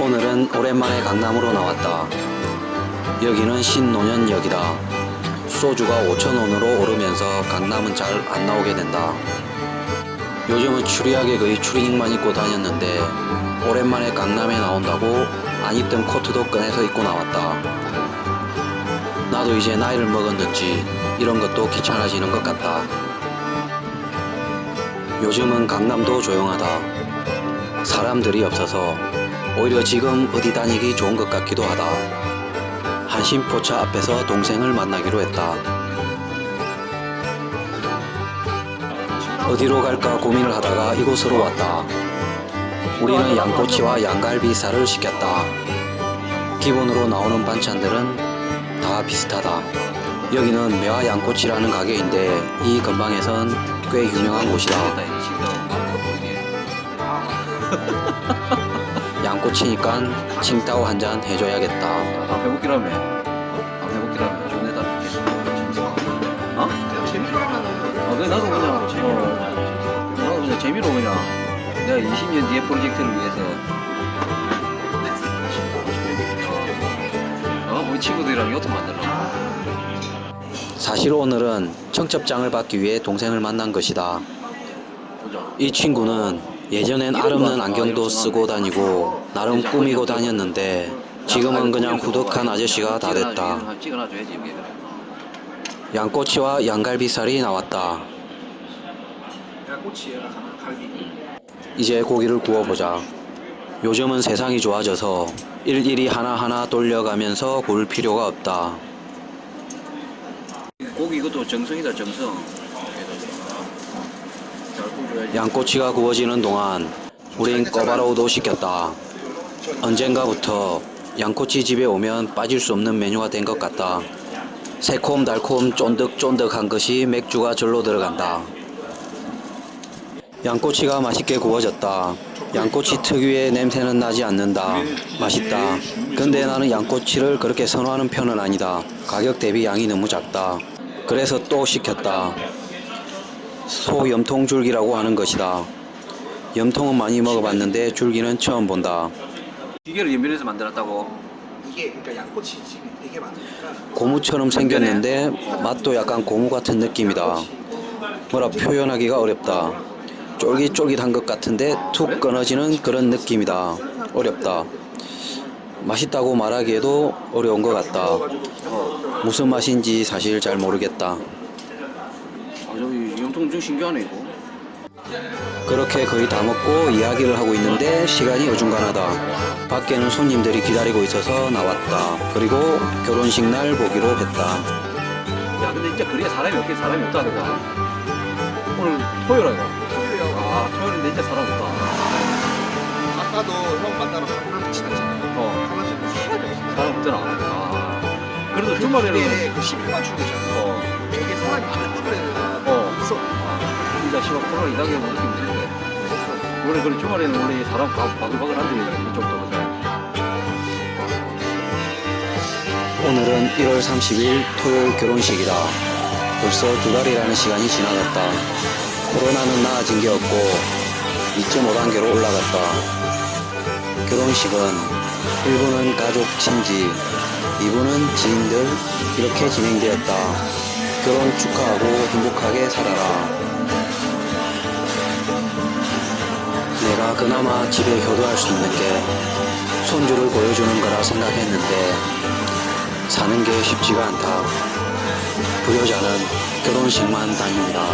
오늘은 오랜만에 강남으로 나왔다. 여기는 신노년역이다. 소주가 5천원으로 오르면서 강남은 잘 안 나오게 된다. 요즘은 추리하게 거의 추리닝만 입고 다녔는데 오랜만에 강남에 나온다고 안 입던 코트도 꺼내서 입고 나왔다. 나도 이제 나이를 먹었는지 이런 것도 귀찮아지는 것 같다. 요즘은 강남도 조용하다. 사람들이 없어서 오히려 지금 어디 다니기 좋은 것 같기도 하다. 한신포차 앞에서 동생을 만나기로 했다. 어디로 갈까 고민을 하다가 이곳으로 왔다. 우리는 양꼬치와 양갈비살을 시켰다. 기본으로 나오는 반찬들은 다 비슷하다. 여기는 매화 양꼬치라는 가게인데 이 근방에선 꽤 유명한 곳이다. 양꼬치니까 칭따오 한 잔 해줘야겠다. 아 배고프기라며. 아 배고프기라며. 좋은 데다 줄게. 어? 재미로 하면 아 그래 나도 그냥 어, 나도 그냥 재미로 그냥. 내가 20년 뒤에 프로젝트를 위해서. 어 우리 친구들이랑 요트 만들어 사실 오늘은 청첩장을 받기 위해 동생을 만난 것이다. 보자. 이 친구는 예전엔 알없는 안경도 쓰고 다니고 나름 꾸미고 다녔는데 지금은 그냥 후덕한 아저씨가 다 됐다. 양꼬치와 양갈비살이 나왔다. 이제 고기를 구워보자. 요즘은 세상이 좋아져서 일일이 하나하나 돌려가면서 구울 필요가 없다. 고기 이것도 정성이다 정성 양꼬치가 구워지는 동안 우린 꺼바로우도 시켰다. 언젠가부터 양꼬치 집에 오면 빠질 수 없는 메뉴가 된 것 같다. 새콤달콤 쫀득쫀득한 것이 맥주가 절로 들어간다. 양꼬치가 맛있게 구워졌다. 양꼬치 특유의 냄새는 나지 않는다. 맛있다. 근데 나는 양꼬치를 그렇게 선호하는 편은 아니다. 가격 대비 양이 너무 작다. 그래서 또 시켰다. 소 염통 줄기라고 하는 것이다. 염통은 많이 먹어봤는데 줄기는 처음 본다. 기계를 연변해서 만들었다고 이게 그러니까 양꼬치 집이 되게 많으니까 고무처럼 생겼는데 맛도 약간 고무 같은 느낌이다. 뭐라 표현하기가 어렵다. 쫄깃쫄깃한 것 같은데 툭 끊어지는 그런 느낌이다. 어렵다. 맛있다고 말하기에도 어려운 것 같다. 어. 무슨 맛인지 사실 잘 모르겠다. 아 저기 염통 엄청 신기하네 이거. 그렇게 거의 다 먹고 이야기를 하고 있는데 시간이 어중간하다. 밖에는 손님들이 기다리고 있어서 나왔다. 그리고 결혼식 날 보기로 했다. 야 근데 진짜 그래야 사람이 없게 사람이 없다 그가 오늘 토요일 아이가 토요일이요 아 토요일인데 진짜 사람 없다. 아까도 형 만나러 가고 같이 갔잖아요 어 사람이 없어요 사람 없잖아. 아 그래도 주말에는 이게 그 11만 출구잖아요 어 되게 사람이 많은 곳에는 어. 시간 코로나 이당해 온 느낌 드는데 원래 그래 주말에는 원래 사람 바, 바글바글한데 이쪽도 오늘은 1월 30일 토요일 결혼식이다. 벌써 두 달이라는 시간이 지나갔다. 코로나는 나아진 게 없고 2.5단계로 올라갔다. 결혼식은 1부는 가족 친지, 2부는 지인들 이렇게 진행되었다. 결혼 축하하고 행복하게 살아라. 내가 그나마 집에 효도할 수 있는 게 손주를 보여주는 거라 생각했는데 사는 게 쉽지가 않다. 부여자는 결혼식만 다닙니다.